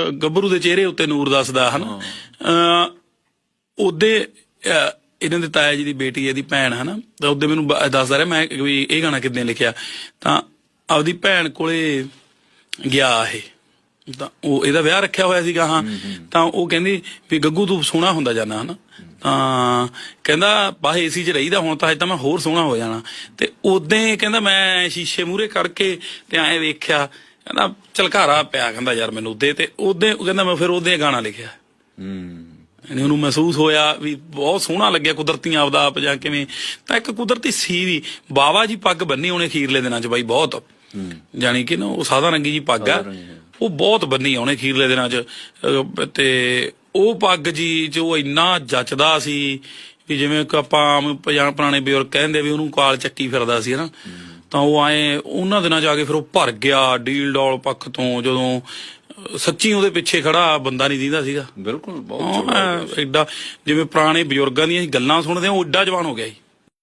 ਗੱਭਰੂ ਦੇ ਚਿਹਰੇ ਉੱਤੇ ਨੂਰ ਦੱਸਦਾ ਹਨਾ? ਉਹਦੇ ਇਹਨਾਂ ਦੇ ਤਾਇਆ ਜੀ ਦੀ ਬੇਟੀ ਇਹਦੀ ਭੈਣ ਹਨਾ? ਤਾਂ ਉਹਦੇ ਮੈਨੂੰ ਦੱਸਦਾ ਰਿਹਾ ਮੈਂ ਵੀ ਇਹ ਗਾਣਾ ਕਿੱਦਾਂ ਲਿਖਿਆ? ਤਾਂ ਆਪਦੀ ਭੈਣ ਕੋਲੇ ਗਿਆ ਇਹ। ਤਾਂ ਉਹ ਇਹਦਾ ਵਿਆਹ ਰੱਖਿਆ ਹੋਇਆ ਸੀਗਾ ਹਾਂ। ਤਾਂ ਉਹ ਕਹਿੰਦੀ ਵੀ ਗੱਗੂ ਤੂੰ ਸੋਹਣਾ ਹੁੰਦਾ ਜਾਣਾ ਹਨਾ? ਤਾਂ ਕਹਿੰਦਾ ਬਾਹ ਏਸੀ 'ਚ ਰਹੀਦਾ ਹੁਣ ਤਾਂ ਹਜੇ ਤਾਂ ਮੈਂ ਹੋਰ ਸੋਹਣਾ ਹੋ ਜਾਣਾ। ਤੇ ਉਦੋਂ ਕਹਿੰਦਾ ਮੈਂ ਸ਼ੀਸ਼ੇ ਮੂਹਰੇ ਕਰਕੇ ਤੇ ਐਂ ਵੇਖਿਆ ਕਹਿੰਦਾ ਚਲਕਾਰਾ ਪਿਆ ਕਹਿੰਦਾ ਯਾਰ ਮੈਨੂੰ ਉਹਦੇ ਤੇ। ਉਦੋਂ ਕਹਿੰਦਾ ਮੈਂ ਫਿਰ ਉਹਦੇ ਗਾਣਾ ਲਿਖਿਆ। ਹੂੰ। ਯਾਨੀ ਉਹਨੂੰ ਮਹਿਸੂਸ ਹੋਇਆ ਵੀ ਬਹੁਤ ਸੋਹਣਾ ਲੱਗਿਆ ਕੁਦਰਤੀ ਆਪਦਾ ਆਪ ਜਾਂ ਕਿਵੇਂ। ਤਾਂ ਇੱਕ ਕੁਦਰਤੀ ਸੀ ਵੀ ਬਾਬਾ ਜੀ ਪੱਗ ਬੰਨੀ ਉਹਨੇ ਖੀਰਲੇ ਦਿਨਾਂ 'ਚ ਬਾਈ ਬਹੁਤ। ਜਾਣੀ ਕਿ ਨਾ ਉਹ ਸਾਦਾ ਰੰਗੀ ਜੀ ਪੱਗ ਆ। ਉਹ ਬਹੁਤ ਬੰਨੀ ਉਹਨੇ ਖੀਰਲੇ ਦਿਨਾਂ 'ਚ। ਤੇ ਉਹ ਪੱਗ ਜੀ ਜੋ ਇੰਨਾ ਜੱਚਦਾ ਸੀ ਵੀ ਜਿਵੇਂ ਆਪਾਂ ਆਮ ਪੁਰਾਣੇ ਬਜ਼ੁਰਗ ਕਹਿੰਦੇ ਵੀ ਉਹਨੂੰ ਕਾਲ ਚੱਕੀ ਫਿਰਦਾ ਸੀ ਹਨਾ ਤਾਂ ਉਹ ਆਏ ਉਹਨਾਂ ਦਿਨਾਂ 'ਚ ਆ ਕੇ ਫਿਰ ਉਹ ਭਰ ਗਿਆ ਡੀਲ ਡੋਲ ਪੱਖ ਤੋਂ ਜਦੋਂ ਸੱਚੀ ਉਹਦੇ ਪਿੱਛੇ ਖੜਾ ਬੰਦਾ ਨਹੀਂ ਦਿੰਦਾ ਸੀਗਾ। ਬਿਲਕੁਲ ਬਹੁਤ ਐਡਾ ਜਿਵੇਂ ਪੁਰਾਣੇ ਬਜ਼ੁਰਗਾਂ ਦੀਆਂ ਗੱਲਾਂ ਸੁਣਦੇ ਹਾਂ ਉਹ ਏਡਾ ਜਵਾਨ ਹੋ ਗਿਆ ਸੀ।